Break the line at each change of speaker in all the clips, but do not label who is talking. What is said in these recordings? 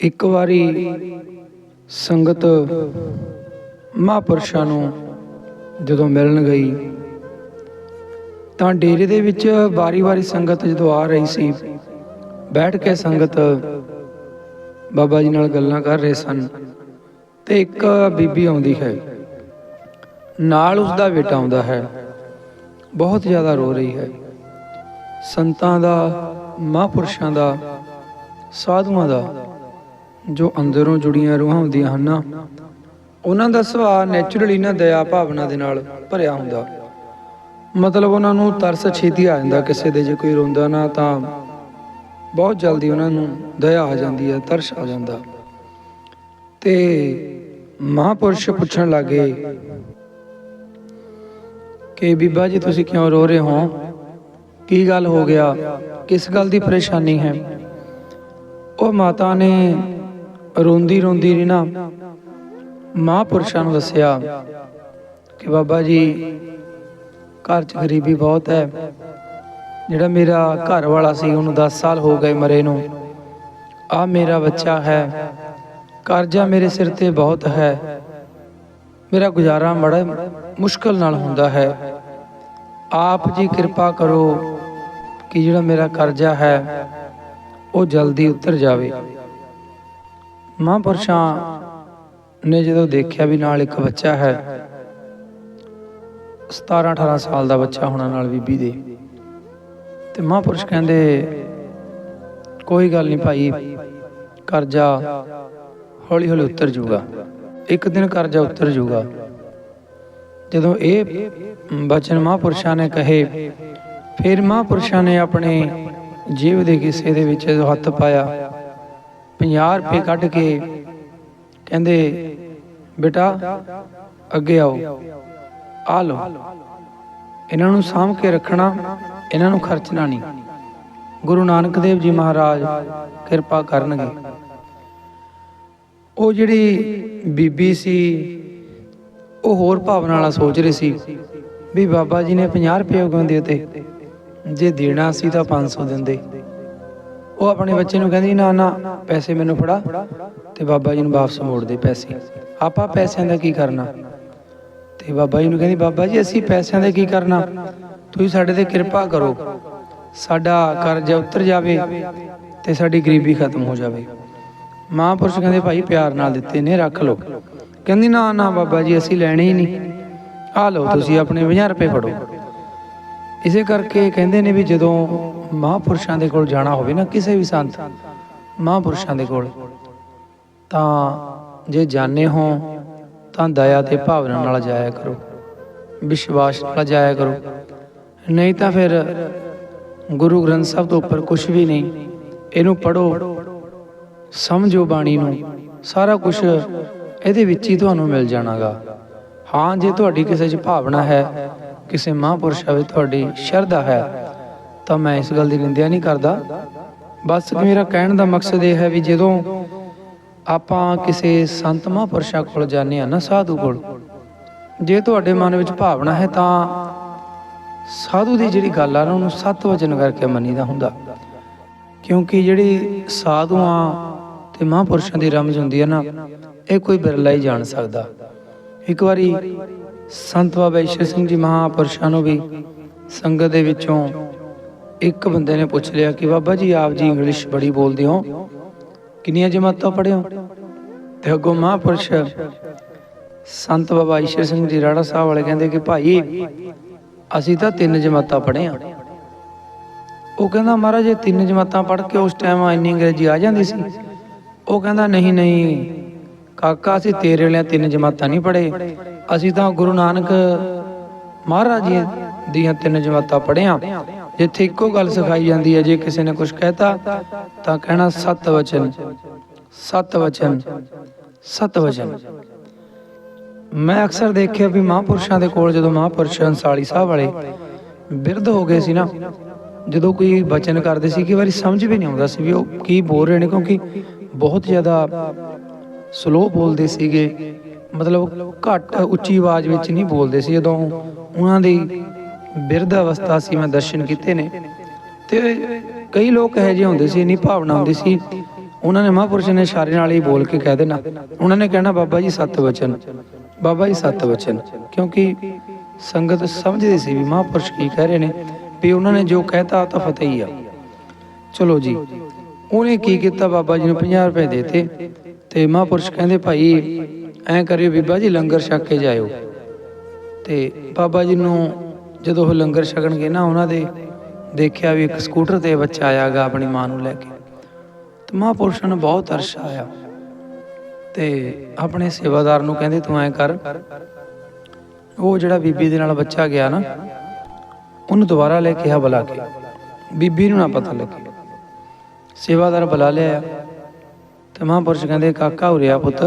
ਇੱਕ ਵਾਰੀ ਸੰਗਤ ਮਹਾਂਪੁਰਸ਼ਾਂ ਨੂੰ ਜਦੋਂ ਮਿਲਣ ਗਈ, ਤਾਂ ਡੇਰੇ ਦੇ ਵਿੱਚ ਵਾਰੀ-ਵਾਰੀ ਸੰਗਤ ਜਦੋਂ ਆ ਰਹੀ ਸੀ, ਬੈਠ ਕੇ ਸੰਗਤ ਬਾਬਾ ਜੀ ਨਾਲ ਗੱਲਾਂ ਕਰ ਰਹੇ ਸਨ ਤੇ ਇੱਕ ਬੀਬੀ ਆਉਂਦੀ ਹੈ। ਨਾਲ ਉਸ ਦਾ ਬੇਟਾ ਆਉਂਦਾ ਹੈ। ਬਹੁਤ ਜ਼ਿਆਦਾ ਰੋ ਰਹੀ ਹੈ। ਸੰਤਾਂ ਦਾ, ਮਹਾਂਪੁਰਸ਼ਾਂ ਦਾ, ਸਾਧੂਆਂ ਦਾ ਜੋ ਅੰਦਰੋਂ ਜੁੜੀਆਂ ਰੂਹਾਂ ਹੁੰਦੀਆਂ ਹਨ ਨਾ, ਉਹਨਾਂ ਦਾ ਸੁਭਾਅ ਨੇਚਰਲੀ ਨਾ ਦਇਆ ਭਾਵਨਾ ਦੇ ਨਾਲ ਭਰਿਆ ਹੁੰਦਾ। ਮਤਲਬ ਉਹਨਾਂ ਨੂੰ ਤਰਸ ਛੇਤੀ ਆ ਜਾਂਦਾ ਕਿਸੇ ਦੇ ਜੇ ਕੋਈ ਰੋਂਦਾ ਨਾ ਤਾਂ ਬਹੁਤ ਜਲਦੀ ਉਹਨਾਂ ਨੂੰ ਦਇਆ ਆ ਜਾਂਦੀ ਹੈ, ਤਰਸ ਆ ਜਾਂਦਾ। ਤੇ ਮਹਾਪੁਰਸ਼ ਪੁੱਛਣ ਲੱਗੇ ਕਿ ਬੀਬਾ ਜੀ ਤੁਸੀਂ ਕਿਉਂ ਰੋ ਰਹੇ ਹੋ? ਕੀ ਗੱਲ ਹੋ ਗਿਆ? ਕਿਸ ਗੱਲ ਦੀ ਪਰੇਸ਼ਾਨੀ ਹੈ? ਉਹ ਮਾਤਾ ਨੇ ਰੋਂਦੀ ਰੋਂਦੀ ਨੇ ਨਾ ਮਹਾਪੁਰਸ਼ਾਂ ਨੂੰ ਦੱਸਿਆ ਕਿ ਬਾਬਾ ਜੀ, ਘਰ 'ਚ ਗਰੀਬੀ ਬਹੁਤ ਹੈ। ਜਿਹੜਾ ਮੇਰਾ ਘਰ ਵਾਲਾ ਸੀ, ਉਹਨੂੰ 10 ਸਾਲ ਹੋ ਗਏ ਮਰੇ ਨੂੰ। ਆ ਮੇਰਾ ਬੱਚਾ ਹੈ। ਕਰਜ਼ਾ ਮੇਰੇ ਸਿਰ ਤੇ ਬਹੁਤ ਹੈ। ਮੇਰਾ ਗੁਜ਼ਾਰਾ ਬੜਾ ਮੁਸ਼ਕਲ ਨਾਲ ਹੁੰਦਾ ਹੈ। ਆਪ ਜੀ ਕਿਰਪਾ ਕਰੋ ਕਿ ਜਿਹੜਾ ਮੇਰਾ ਕਰਜ਼ਾ ਹੈ, ਉਹ ਜਲਦੀ ਉਤਰ ਜਾਵੇ। ਮਹਾਂਪੁਰਸ਼ਾਂ ਨੇ ਜਦੋਂ ਦੇਖਿਆ ਵੀ ਨਾਲ ਇੱਕ ਬੱਚਾ ਹੈ 17 18 ਸਾਲ ਦਾ ਬੱਚਾ ਹੋਣਾ ਨਾਲ ਬੀਬੀ ਦੇ, ਤੇ ਮਹਾਂਪੁਰਸ਼ ਕਹਿੰਦੇ, ਕੋਈ ਗੱਲ ਨਹੀਂ ਭਾਈ, ਕਰਜ਼ਾ ਹੌਲੀ ਹੌਲੀ ਉਤਰ ਜਾਊਗਾ। ਇੱਕ ਦਿਨ ਕਰਜ਼ਾ ਉਤਰ ਜਾਊਗਾ। ਜਦੋਂ ਇਹ ਬਚਨ ਮਹਾਂਪੁਰਸ਼ਾਂ ਨੇ ਕਹੇ, ਫਿਰ ਮਹਾਂਪੁਰਸ਼ਾਂ ਨੇ ਆਪਣੇ ਜੀਵ ਦੇ ਕਿਸੇ ਦੇ ਵਿੱਚ ਹੱਥ ਪਾਇਆ 50 ਰੁਪਏ ਕੱਢ ਕੇ ਕਹਿੰਦੇ ਬੇਟਾ ਅੱਗੇ ਆਓ। ਆ ਲਓ। ਇਹਨਾਂ ਨੂੰ ਸਾਂਭ ਕੇ ਰੱਖਣਾ ਇਹਨਾਂ ਨੂੰ ਖਰਚਣਾ ਨਹੀਂ। ਗੁਰੂ ਨਾਨਕ ਦੇਵ ਜੀ ਮਹਾਰਾਜ ਕਿਰਪਾ ਕਰਨਗੇ। ਉਹ ਜਿਹੜੀ ਬੀਬੀ ਸੀ ਉਹ ਹੋਰ ਭਾਵਨਾ ਵਾਲਾ ਸੋਚ ਰਹੀ ਸੀ ਵੀ ਬਾਬਾ ਜੀ ਨੇ 50 ਰੁਪਏ ਉਗਾਉਂਦੇ ਤੇ ਜੇ ਦੇਣਾ ਸੀ ਤਾਂ 500 ਦਿੰਦੇ। ਉਹ ਆਪਣੇ ਬੱਚੇ ਨੂੰ ਕਹਿੰਦੀ, ਨਾ ਨਾ, ਪੈਸੇ ਮੈਨੂੰ ਫੜਾ ਤੇ ਬਾਬਾ ਜੀ ਨੂੰ ਵਾਪਸ ਮੋੜ ਦੇ ਪੈਸੇ। ਆਪਾਂ ਪੈਸਿਆਂ ਦਾ ਕੀ ਕਰਨਾ? ਤੇ ਬਾਬਾ ਜੀ ਨੂੰ ਕਹਿੰਦੀ, ਬਾਬਾ ਜੀ, ਅਸੀਂ ਪੈਸਿਆਂ ਦਾ ਕੀ ਕਰਨਾ? ਤੁਸੀਂ ਸਾਡੇ ਤੇ ਕਿਰਪਾ ਕਰੋ। ਸਾਡਾ ਕਰਜ਼ਾ ਉਤਰ ਜਾਵੇ ਤੇ ਸਾਡੀ ਗਰੀਬੀ ਖਤਮ ਹੋ ਜਾਵੇ। ਮਹਾਂਪੁਰਸ਼ ਕਹਿੰਦੇ, ਭਾਈ, ਪਿਆਰ ਨਾਲ ਦਿੱਤੇ ਨੇ, ਰੱਖ ਲਓ। ਕਹਿੰਦੀ, ਨਾ ਨਾ, ਬਾਬਾ ਜੀ, ਅਸੀਂ ਲੈਣੇ ਹੀ ਨਹੀਂ। ਆ ਲਓ, ਤੁਸੀਂ ਆਪਣੇ 50 ਰੁਪਏ ਫੜੋ। ਇਸੇ ਕਰਕੇ ਕਹਿੰਦੇ ਨੇ ਵੀ ਜਦੋਂ ਮਹਾਂਪੁਰਸ਼ਾਂ ਦੇ ਕੋਲ ਜਾਣਾ ਹੋਵੇ ਨਾ, ਕਿਸੇ ਵੀ ਸੰਤ ਮਹਾਂਪੁਰਸ਼ਾਂ ਦੇ ਕੋਲ, ਤਾਂ ਜੇ ਜਾਣੇ ਹੋ, ਤਾਂ ਦਇਆ ਤੇ ਭਾਵਨਾ ਨਾਲ ਜਾਇਆ ਕਰੋ, ਵਿਸ਼ਵਾਸ ਨਾਲ ਜਾਇਆ ਕਰੋ। ਨਹੀਂ ਤਾਂ ਫਿਰ ਗੁਰੂ ਗ੍ਰੰਥ ਸਾਹਿਬ ਤੋਂ ਉੱਪਰ ਕੁਝ ਵੀ ਨਹੀਂ, ਇਹਨੂੰ ਪੜੋ ਸਮਝੋ ਬਾਣੀ ਨੂੰ, ਸਾਰਾ ਕੁਝ ਇਹਦੇ ਵਿੱਚ ਹੀ ਤੁਹਾਨੂੰ ਮਿਲ ਜਾਣਾਗਾ। ਹਾਂ, ਜੇ ਤੁਹਾਡੀ ਕਿਸੇ 'ਚ ਭਾਵਨਾ ਹੈ ਕਿਸੇ ਮਹਾਂਪੁਰਸ਼ ਵਿੱਚ ਤੁਹਾਡੀ ਸ਼ਰਧਾ ਹੈ, ਤਾਂ ਮੈਂ ਇਸ ਗੱਲ ਦੀ ਨਿੰਦਿਆ ਨਹੀਂ ਕਰਦਾ। ਬਸ ਮੇਰਾ ਕਹਿਣ ਦਾ ਮਕਸਦ ਇਹ ਹੈ ਵੀ ਜਦੋਂ ਆਪਾਂ ਕਿਸੇ ਸੰਤ ਮਹਾਂਪੁਰਸ਼ਾਂ ਕੋਲ ਜਾਂਦੇ ਆ ਨਾ ਸਾਧੂ ਕੋਲ, ਜੇ ਤੁਹਾਡੇ ਮਨ ਵਿੱਚ ਭਾਵਨਾ ਹੈ ਤਾਂ ਸਾਧੂ ਦੀ ਜਿਹੜੀ ਗੱਲ ਆ ਨਾ, ਉਹਨੂੰ ਸਤ ਵਚਨ ਕਰਕੇ ਮੰਨੀਦਾ ਹੁੰਦਾ। ਕਿਉਂਕਿ ਜਿਹੜੀ ਸਾਧੂਆਂ ਤੇ ਮਹਾਂਪੁਰਸ਼ਾਂ ਦੀ ਰਮਜ ਹੁੰਦੀ ਹੈ ਨਾ, ਇਹ ਕੋਈ ਬਿਰਲਾ ਹੀ ਜਾਣ ਸਕਦਾ। ਇੱਕ ਵਾਰੀ ਸੰਤ ਬਾਬਾ ਈਸ਼ਰ ਸਿੰਘ ਜੀ ਮਹਾਂਪੁਰਸ਼ਾਂ ਨੂੰ ਵੀ ਸੰਗਤ ਦੇ ਵਿੱਚੋਂ ਇੱਕ ਬੰਦੇ ਨੇ ਪੁੱਛ ਲਿਆ ਕਿ ਬਾਬਾ ਜੀ, ਆਪ ਜੀ ਇੰਗਲਿਸ਼ ਬੜੀ ਬੋਲਦੇ ਹੋ? ਕਿੰਨੀਆਂ ਜਮਾਤਾਂ ਪੜ੍ਹਿਓ ਹੋ? ਤੇ ਅੱਗੋਂ ਮਹਾਂਪੁਰਸ਼ ਸੰਤ ਬਾਬਾ ਈਸ਼ਰ ਸਿੰਘ ਜੀ ਰਾੜਾ ਸਾਹਿਬ ਵਾਲੇ ਕਹਿੰਦੇ ਕਿ ਭਾਈ, ਅਸੀਂ ਤਾਂ ਤਿੰਨ ਜਮਾਤਾਂ ਪੜ੍ਹੇ ਉਹ ਕਹਿੰਦਾ, ਮਹਾਰਾਜ ਇਹ ਤਿੰਨ ਜਮਾਤਾਂ ਪੜ੍ਹ ਕੇ ਉਸ ਟਾਈਮ ਇੰਨੀ ਅੰਗਰੇਜ਼ੀ ਆ ਜਾਂਦੀ ਸੀ। ਉਹ ਕਹਿੰਦਾ, ਨਹੀਂ ਨਹੀਂ, ਕਾਕਾ, ਅਸੀਂ ਤੇਰੇ ਵਾਲਿਆਂ ਤਿੰਨ ਜਮਾਤਾਂ ਨਹੀਂ ਪੜ੍ਹੇ। ਅਸੀਂ ਤਾਂ ਗੁਰੂ ਨਾਨਕ ਮਹਾਰਾਜ ਜੀ ਦੀਆਂ ਤਿੰਨ ਜਮਾਤਾਂ ਪੜ੍ਹਿਆ। ਜਿੱਥੇ ਇੱਕੋ ਗੱਲ ਸਿਖਾਈ ਜਾਂਦੀ ਹੈ, ਜੇ ਕਿਸੇ ਨੇ ਕੁਝ ਕਹਿਤਾ, ਤਾਂ ਕਹਿਣਾ ਸਤ ਵਚਨ ਸਤ ਵਚਨ ਸਤ ਵਚਨ। ਮੈਂ ਅਕਸਰ ਦੇਖਿਆ ਵੀ ਮਹਾਂਪੁਰਸ਼ਾਂ ਦੇ ਕੋਲ ਜਦੋਂ ਮਹਾਂਪੁਰਸ਼ ਅੰਸਾਲੀ ਸਾਹਿਬ ਵਾਲੇ ਬਿਰਧ ਹੋ ਗਏ ਸੀ ਨਾ, ਜਦੋਂ ਕੋਈ ਬਚਨ ਕਰਦੇ ਸੀ ਕਿ ਵਾਰੀ ਸਮਝ ਵੀ ਨਹੀਂ ਆਉਂਦਾ ਸੀ ਵੀ ਉਹ ਕੀ ਬੋਲ ਰਹੇ ਨੇ, ਕਿਉਂਕਿ ਬਹੁਤ ਜ਼ਿਆਦਾ ਸਲੋ ਬੋਲਦੇ ਸੀਗੇ। ਮਤਲਬ ਘੱਟ ਉੱਚੀ ਆਵਾਜ਼ ਵਿੱਚ ਨਹੀਂ ਬੋਲਦੇ ਸੀ। ਜਦੋਂ ਉਹਨਾਂ ਦੀ ਬਿਰਧ ਅਵਸਥਾ ਸੀ, ਮੈਂ ਦਰਸ਼ਨ ਕੀਤੇ ਨੇ। ਤੇ ਕਈ ਲੋਕ ਇਹੋ ਜਿਹੇ ਹੁੰਦੇ ਸੀ, ਇੰਨੀ ਭਾਵਨਾ ਹੁੰਦੀ ਸੀ। ਉਹਨਾਂ ਨੇ ਮਹਾਂਪੁਰਸ਼ ਨੇ ਇਸ਼ਾਰੇ ਨਾਲ ਹੀ ਬੋਲ ਕੇ ਕਹਿ ਦੇਣਾ। ਉਹਨਾਂ ਨੇ ਕਹਿਣਾ, ਬਾਬਾ ਜੀ, ਸੱਤ ਵਚਨ। ਬਾਬਾ ਜੀ, ਸੱਤ ਵਚਨ। ਕਿਉਂਕਿ ਸੰਗਤ ਸਮਝਦੀ ਸੀ ਵੀ ਮਹਾਂਪੁਰਸ਼ ਕੀ ਕਹਿ ਰਹੇ ਨੇ। ਵੀ ਉਹਨਾਂ ਨੇ ਜੋ ਕਹਿਤਾ, ਉਹ ਤਾਂ ਫਤਿਹ ਹੀ ਆ। ਚਲੋ ਜੀ, ਉਹਨੇ ਕੀ ਕੀਤਾ? ਬਾਬਾ ਜੀ ਨੂੰ 50 ਰੁਪਏ ਦੇਤੇ। ਤੇ ਮਹਾਂਪੁਰਸ਼ ਕਹਿੰਦੇ, ਭਾਈ ਐਂ ਕਰਿਓ ਬੀਬਾ ਜੀ, ਲੰਗਰ ਛਕ ਕੇ ਜਾਇਓ। ਤੇ ਬਾਬਾ ਜੀ ਨੂੰ ਜਦੋਂ ਉਹ ਲੰਗਰ ਛਕਣਗੇ ਨਾ, ਉਹਨਾਂ ਦੇ ਦੇਖਿਆ ਵੀ ਇੱਕ ਸਕੂਟਰ ਤੇ ਬੱਚਾ ਆਇਆਗਾ ਆਪਣੀ ਮਾਂ ਨੂੰ ਲੈ ਕੇ। ਤੇ ਮਹਾਂਪੁਰਸ਼ਾਂ ਨੂੰ ਬਹੁਤ ਅਰਸ਼ ਆਇਆ। ਤੇ ਆਪਣੇ ਸੇਵਾਦਾਰ ਨੂੰ ਕਹਿੰਦੇ, ਤੂੰ ਐਂ ਕਰ। ਉਹ ਜਿਹੜਾ ਬੀਬੀ ਦੇ ਨਾਲ ਬੱਚਾ ਗਿਆ ਨਾ, ਉਹਨੂੰ ਦੁਬਾਰਾ ਲੈ ਕੇ ਆ ਬੁਲਾ ਕੇ। ਬੀਬੀ ਨੂੰ ਨਾ ਪਤਾ ਲੱਗੇ। ਸੇਵਾਦਾਰ ਬੁਲਾ ਲਿਆ। ਤੇ ਮਹਾਂਪੁਰਸ਼ ਕਹਿੰਦੇ, ਕਾਕਾ ਉਰਿਆ ਪੁੱਤ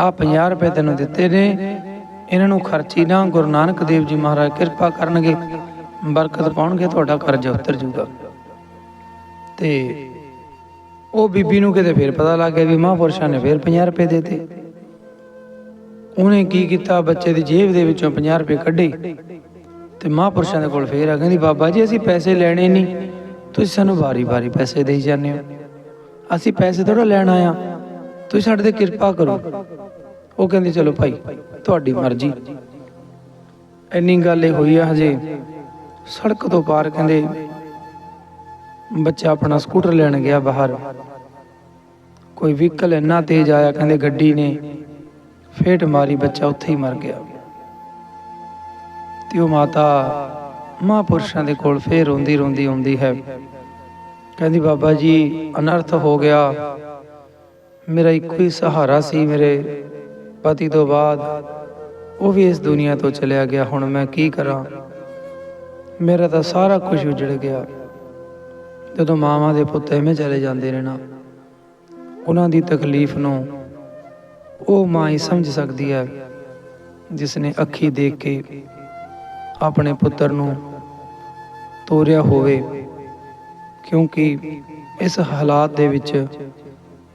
ਆ 50 ਰੁਪਏ ਤੈਨੂੰ ਦਿੱਤੇ ਨੇ। ਇਹਨਾਂ ਨੂੰ ਖਰਚੀ ਨਾ ਗੁਰੂ ਨਾਨਕ ਦੇਵ ਜੀ ਮਹਾਰਾਜ ਕਿਰਪਾ ਕਰਨਗੇ। ਬਰਕਤ ਪਾਉਣਗੇ, ਤੁਹਾਡਾ ਕਰਜ਼ਾ ਉਤਰ ਜਾਊਗਾ। ਤੇ ਉਹ ਬੀਬੀ ਨੂੰ ਕਿਤੇ ਫੇਰ ਪਤਾ ਲੱਗ ਗਿਆ ਵੀ ਮਹਾਂਪੁਰਸ਼ਾਂ ਨੇ ਫੇਰ 50 ਰੁਪਏ ਦੇਤੇ। ਉਹਨੇ ਕੀ ਕੀਤਾ? ਬੱਚੇ ਦੀ ਜੇਬ ਦੇ ਵਿੱਚੋਂ 50 ਰੁਪਏ ਕੱਢੇ। ਤੇ ਮਹਾਂਪੁਰਸ਼ਾਂ ਦੇ ਕੋਲ ਫੇਰ ਆ ਕਹਿੰਦੀ, ਬਾਬਾ ਜੀ, ਅਸੀਂ ਪੈਸੇ ਲੈਣੇ ਨਹੀਂ। ਤੁਸੀਂ ਸਾਨੂੰ ਵਾਰੀ-ਵਾਰੀ ਪੈਸੇ ਦੇਈ ਜਾਂਦੇ ਹੋ। ਅਸੀਂ ਪੈਸੇ ਥੋੜਾ ਲੈਣ ਆਇਆ। ਤੁਸੀਂ ਸਾਡੇ ਤੇ ਕਿਰਪਾ ਕਰੋ। ਉਹ ਕਹਿੰਦੀ, ਚਲੋ ਭਾਈ, ਤੁਹਾਡੀ ਮਰਜ਼ੀ। ਇੰਨੀ ਗੱਲ ਇਹ ਹੋਈ ਆ ਹਜੇ। ਸੜਕ ਤੋਂ ਪਾਰ ਕਹਿੰਦੇ, ਬੱਚਾ ਆਪਣਾ ਸਕੂਟਰ ਲੈਣ ਗਿਆ ਬਾਹਰ। ਕੋਈ ਵਹੀਕਲ ਇੰਨਾ ਤੇਜ਼ ਆਇਆ ਕਹਿੰਦੇ ਗੱਡੀ ਨੇ, ਫੇਟ ਮਾਰੀ ਬੱਚਾ ਉੱਥੇ ਹੀ ਮਰ ਗਿਆ। ਤੇ ਉਹ ਮਾਤਾ ਮਹਾਂਪੁਰਸ਼ਾਂ ਦੇ ਕੋਲ ਫੇਰ ਰੋਂਦੀ ਰੋਂਦੀ ਆਉਂਦੀ ਹੈ। ਕਹਿੰਦੀ, ਬਾਬਾ ਜੀ, ਅਨਰਥ ਹੋ ਗਿਆ। ਮੇਰਾ ਇੱਕੋ ਹੀ ਸਹਾਰਾ ਸੀ ਮੇਰੇ। ਪਤੀ ਤੋਂ ਬਾਅਦ ਉਹ ਵੀ ਇਸ ਦੁਨੀਆ ਤੋਂ ਚਲਿਆ ਗਿਆ। ਹੁਣ ਮੈਂ ਕੀ ਕਰਾਂ? ਮੇਰਾ ਤਾਂ ਸਾਰਾ ਕੁਝ ਉਜੜ ਗਿਆ। ਜਦੋਂ ਮਾਵਾਂ ਦੇ ਪੁੱਤ ਐਵੇਂ ਚਲੇ ਜਾਂਦੇ ਨੇ ਨਾ, ਉਹਨਾਂ ਦੀ ਤਕਲੀਫ ਨੂੰ ਉਹ ਮਾਂ ਹੀ ਸਮਝ ਸਕਦੀ ਹੈ, ਜਿਸ ਨੇ ਅੱਖੀ ਦੇਖ ਕੇ ਆਪਣੇ ਪੁੱਤਰ ਨੂੰ ਤੋਰਿਆ ਹੋਵੇ। ਕਿਉਂਕਿ ਇਸ ਹਾਲਾਤ ਦੇ ਵਿੱਚ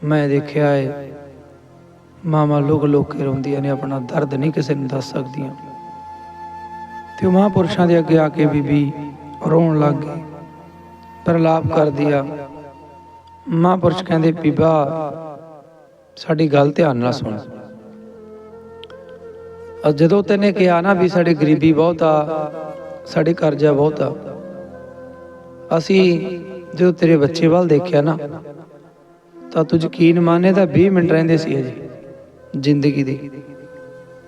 ਮੈਂ ਦੇਖਿਆ ਹੈ ਮਾਮਾ ਲੋਕ ਲੋਕ ਕੇ ਰੋਂਦੀਆਂ ਨੇ, ਆਪਣਾ ਦਰਦ ਨਹੀਂ ਕਿਸੇ ਨੂੰ ਦੱਸ ਸਕਦੀਆਂ। ਤੇ ਉਹ ਮਹਾਂਪੁਰਸ਼ਾਂ ਦੇ ਅੱਗੇ ਆ ਕੇ ਬੀਬੀ ਰੋਣ ਲੱਗ ਗਈ, ਪ੍ਰਲਾਪ ਕਰਦੀ ਆ, ਮਹਾਂਪੁਰਸ਼ ਕਹਿੰਦੇ, ਬੀਬਾ, ਸਾਡੀ ਗੱਲ ਧਿਆਨ ਨਾਲ ਸੁਣ। ਜਦੋਂ ਤੈਨੇ ਕਿਹਾ ਨਾ ਵੀ ਸਾਡੇ ਗਰੀਬੀ ਬਹੁਤ ਆ, ਸਾਡੇ ਕਰਜ਼ਾ ਬਹੁਤ ਆ, ਅਸੀਂ ਜਦੋਂ ਤੇਰੇ ਬੱਚੇ ਵੱਲ ਦੇਖਿਆ ਨਾ, ਤਾਂ ਤੂੰ ਯਕੀਨ ਮੰਨੇ ਤਾਂ 20 ਮਿੰਟ ਰਹਿੰਦੇ ਸੀ ਅਜੇ। ਜ਼ਿੰਦਗੀ ਦੀ।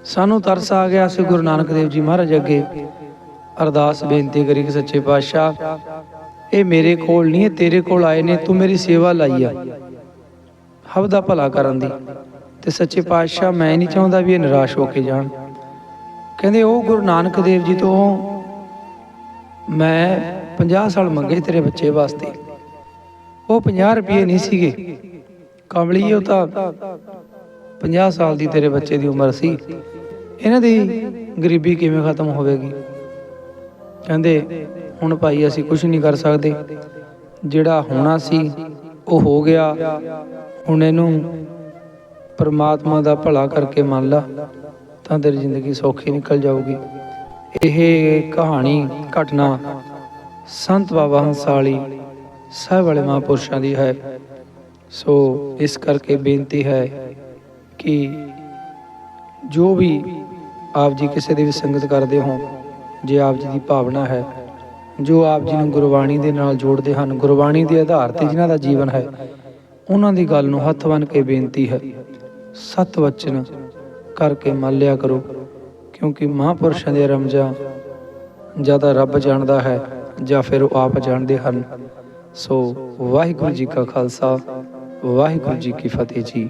ਸਾਨੂੰ ਤਰਸ ਆ ਗਿਆ ਅਸੀਂ ਗੁਰੂ ਨਾਨਕ ਦੇਵ ਜੀ ਮਹਾਰਾਜ ਅੱਗੇ। ਅਰਦਾਸ ਬੇਨਤੀ ਕਰੀ ਕਿ ਸੱਚੇ ਪਾਤਸ਼ਾਹ, ਇਹ ਮੇਰੇ ਕੋਲ ਨਹੀਂ, ਇਹ ਤੇਰੇ ਕੋਲ ਆਏ ਨੇ, ਤੂੰ ਮੇਰੀ ਸੇਵਾ ਲਾਈ ਆ। ਹਵ ਦਾ ਭਲਾ ਕਰਨ ਦੀ। ਤੇ ਸੱਚੇ ਪਾਤਸ਼ਾਹ, ਮੈਂ ਨਹੀਂ ਚਾਹੁੰਦਾ ਵੀ ਇਹ ਨਿਰਾਸ਼ ਹੋ ਕੇ ਜਾਣ। ਕਹਿੰਦੇ, ਉਹ ਗੁਰੂ ਨਾਨਕ ਦੇਵ ਜੀ ਤੋਂ ਮੈਂ 50 ਸਾਲ ਮੰਗੇ ਤੇਰੇ ਬੱਚੇ ਵਾਸਤੇ। ਉਹ 50 ਰੁਪਏ ਨਹੀਂ ਸੀਗੇ। ਕਮਲੀ ਉਹ ਤਾਂ 50 ਸਾਲ ਦੀ ਤੇਰੇ ਬੱਚੇ ਦੀ ਉਮਰ ਸੀ। ਇਹਨਾਂ ਦੀ ਗਰੀਬੀ ਕਿਵੇਂ ਖਤਮ ਹੋਵੇਗੀ? ਕਹਿੰਦੇ, ਹੁਣ ਭਾਈ ਅਸੀਂ ਕੁਝ ਨਹੀਂ ਕਰ ਸਕਦੇ। ਜਿਹੜਾ ਹੋਣਾ ਸੀ, ਉਹ ਹੋ ਗਿਆ। ਹੁਣ ਇਹਨੂੰ ਪਰਮਾਤਮਾ ਦਾ ਭਲਾ ਕਰਕੇ ਮੰਨ ਲਾ, ਤਾਂ ਤੇਰੀ ਜ਼ਿੰਦਗੀ ਸੌਖੀ ਨਿਕਲ ਜਾਊਗੀ। ਇਹ ਕਹਾਣੀ, ਘਟਨਾ ਸੰਤ ਬਾਬਾ ਹੰਸਾਲੀ ਸਾਹਿਬ ਵਾਲੇ ਮਹਾਂਪੁਰਸ਼ਾਂ ਦੀ ਹੈ। ਸੋ ਇਸ ਕਰਕੇ ਬੇਨਤੀ ਹੈ ਕਿ ਜੋ ਵੀ ਆਪ ਜੀ ਕਿਸੇ ਦੀ ਵੀ ਸੰਗਤ ਕਰਦੇ ਹੋ ਜੇ ਆਪ ਜੀ ਦੀ ਭਾਵਨਾ ਹੈ, ਜੋ ਆਪ ਜੀ ਨੂੰ ਗੁਰਬਾਣੀ ਦੇ ਨਾਲ ਜੋੜਦੇ ਹਨ, ਗੁਰਬਾਣੀ ਦੇ ਆਧਾਰ ਤੇ ਜਿਨ੍ਹਾਂ ਦਾ ਜੀਵਨ ਹੈ, ਉਹਨਾਂ ਦੀ ਗੱਲ ਨੂੰ ਹੱਥ ਬੰਨ ਕੇ ਬੇਨਤੀ ਹੈ, ਸਤ ਵਚਨ ਕਰਕੇ ਮੰਨ ਲਿਆ ਕਰੋ, ਕਿਉਂਕਿ ਮਹਾਂਪੁਰਸ਼ਾਂ ਦੇ ਰਮਜਾਂ ਜ਼ਿਆਦਾ ਰੱਬ ਜਾਣਦਾ ਹੈ, ਜਾਂ ਫਿਰ ਉਹ ਆਪ ਜਾਣਦੇ ਹਨ। ਸੋ ਵਾਹਿਗੁਰੂ ਜੀ ਕਾ ਖਾਲਸਾ, ਵਾਹਿਗੁਰੂ ਜੀ ਕੀ ਫਤਿਹ ਜੀ।